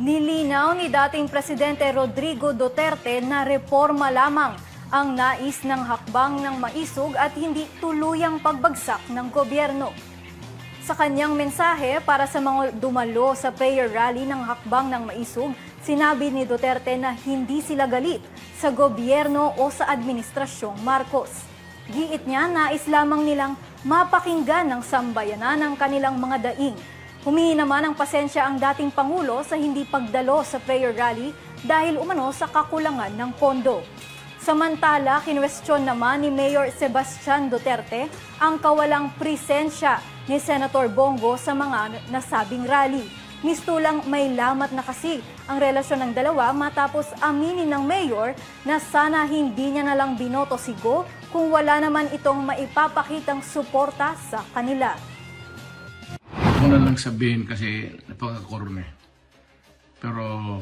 Nilinaw ni dating Presidente Rodrigo Duterte na reforma lamang ang nais ng hakbang ng maisog at hindi tuluyang pagbagsak ng gobyerno. Sa kanyang mensahe para sa mga dumalo sa prayer rally ng hakbang ng maisog, sinabi ni Duterte na hindi sila galit sa gobyerno o sa administrasyong Marcos. Giit niya nais lamang nilang mapakinggan ng sambayanan ang kanilang mga daing. Humingi naman ng pasensya ang dating Pangulo sa hindi pagdalo sa prayer rally dahil umano sa kakulangan ng pondo. Samantala, kinwestiyon naman ni Mayor Sebastian Duterte ang kawalang presensya ni Senator Bongo sa mga nasabing rally. Mistulang may lamat na kasi ang relasyon ng dalawa matapos aminin ng mayor na sana hindi niya nalang binoto si Go kung wala naman itong maipapakitang suporta sa kanila. Ako na lang sabihin kasi napaka-corny. Pero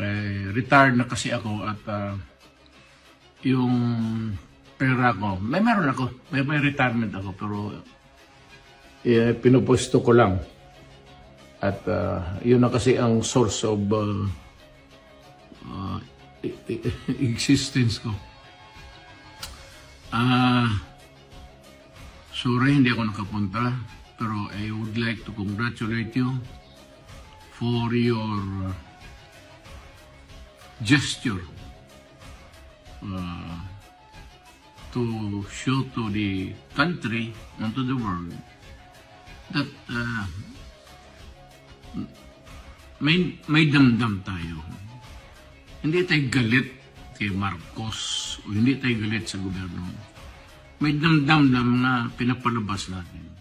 eh, retired na kasi ako at ah, yung pera ko, may meron ako, may, may retirement ako pero eh, pinupuesto ko lang. At ah, yun na kasi ang source of i- i- existence ko. Ah, Sorry, hindi ako nakapunta. Pero I would like to congratulate you for your gesture uh, to show to the country and to the world that uh, may, may damdam tayo. Hindi tayo galit kay Marcos o hindi tayo galit sa gobyerno may damdam na mga pinapalabas natin.